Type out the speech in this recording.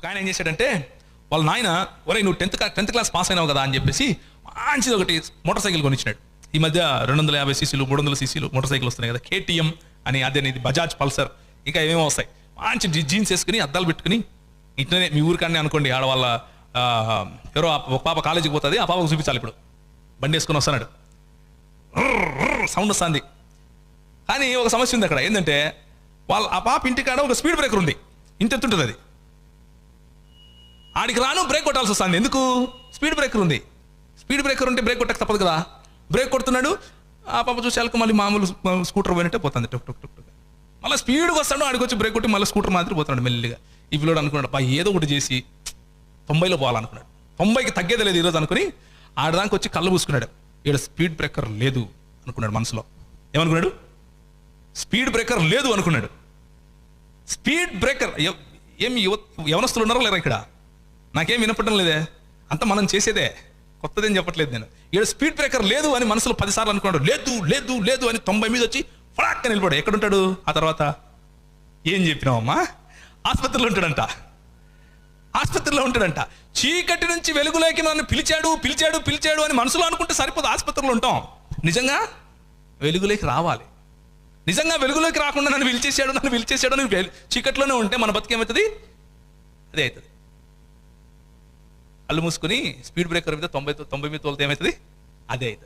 ఒక ఆయన ఏం చేశాడంటే వాళ్ళ నాయన ఒరే నువ్వు టెన్త్ టెన్త్ క్లాస్ పాస్ అయినావు కదా అని చెప్పేసి మంచిది ఒకటి మోటార్ సైకిల్ కొనిచ్చినాడు. ఈ మధ్య రెండు వందల యాభై సీసీలు మూడు వందల సీసీలు మోటార్ సైకిల్ వస్తున్నాయి కదా కేటీఎం అని అదే ఇది బజాజ్ పల్సర్ ఇంకా ఏమేమి వస్తాయి. మంచి జీన్స్ వేసుకుని అద్దాలు పెట్టుకుని ఇట్లనే మీ ఊరికాడనే అనుకోండి ఆడవాళ్ళ ఆ, ఎవరో ఒక పాప కాలేజీకి పోతుంది ఆ పాపకు చూపించాలి ఇప్పుడు. బండి వేసుకొని వస్తున్నాడు. సౌండ్ వస్తుంది. కానీ ఒక సమస్య ఉంది అక్కడ ఏంటంటే వాళ్ళ ఆ పాప ఇంటికాడ ఒక స్పీడ్ బ్రేకర్ ఉంది. ఇంత ఉంటుంది అది. ఆడికి రాను బ్రేక్ కొట్టాల్సి వస్తుంది. ఎందుకు? స్పీడ్ బ్రేకర్ ఉంది. స్పీడ్ బ్రేకర్ ఉంటే బ్రేక్ కొట్టక తప్పదు కదా. బ్రేక్ కొడుతున్నాడు ఆ పాప చూసేళ్ళకి మళ్ళీ మామూలు స్కూటర్ పోయినట్టే పోతుంది. టుక్ టుక్ టుక్ మళ్ళీ స్పీడ్గా వస్తాడు ఆడికి వచ్చి బ్రేక్ కొట్టి మళ్ళీ స్కూటర్ మాదిరి పోతున్నాడు మెల్లిగా. ఈ అనుకున్నాడు పా ఏదో ఒకటి చేసి తొంభైలో పోవాలనుకున్నాడు. తొంభైకి తగ్గేది లేదు ఈరోజు అనుకుని ఆడదానికి వచ్చి కళ్ళు పూసుకున్నాడు ఈడ స్పీడ్ బ్రేకర్ లేదు అనుకున్నాడు మనసులో. ఏమనుకున్నాడు? స్పీడ్ బ్రేకర్ లేదు అనుకున్నాడు. స్పీడ్ బ్రేకర్ ఏం యువ యవనస్తులు ఉన్నారో లేరా ఇక్కడ? నాకేం వినపడడం లేదే. అంత మనం చేసేదే. కొత్తదేం చెప్పట్లేదు నేను. ఇక్కడ స్పీడ్ బ్రేకర్ లేదు అని మనసులో పదిసార్లు అనుకున్నాడు. లేదు లేదు లేదు అని తొంభై మీద వచ్చి ఫడాక్క నిలబడు. ఎక్కడుంటాడు ఆ తర్వాత? ఏం చెప్పినావమ్మా? ఆసుపత్రిలో ఉంటాడంట. ఆసుపత్రిలో ఉంటాడంట. చీకటి నుంచి వెలుగులోకి నన్ను పిలిచాడు పిలిచాడు పిలిచాడు అని మనసులో అనుకుంటే సరిపోదు. ఆసుపత్రిలో ఉంటాం. నిజంగా? వెలుగులోకి రావాలి. నిజంగా వెలుగులోకి రాకుండా నన్ను పిలిచేసాడు నన్ను పిలిచేసాడు అని చీకట్లోనే ఉంటే మన బతికేమవుతుంది? అదే అవుతుంది. కళ్ళు మూసుకుని స్పీడ్ బ్రేకర్ మీద తొంభై తొంభై మీద తోలితే ఏమవుతుంది? అదే అవుతుంది.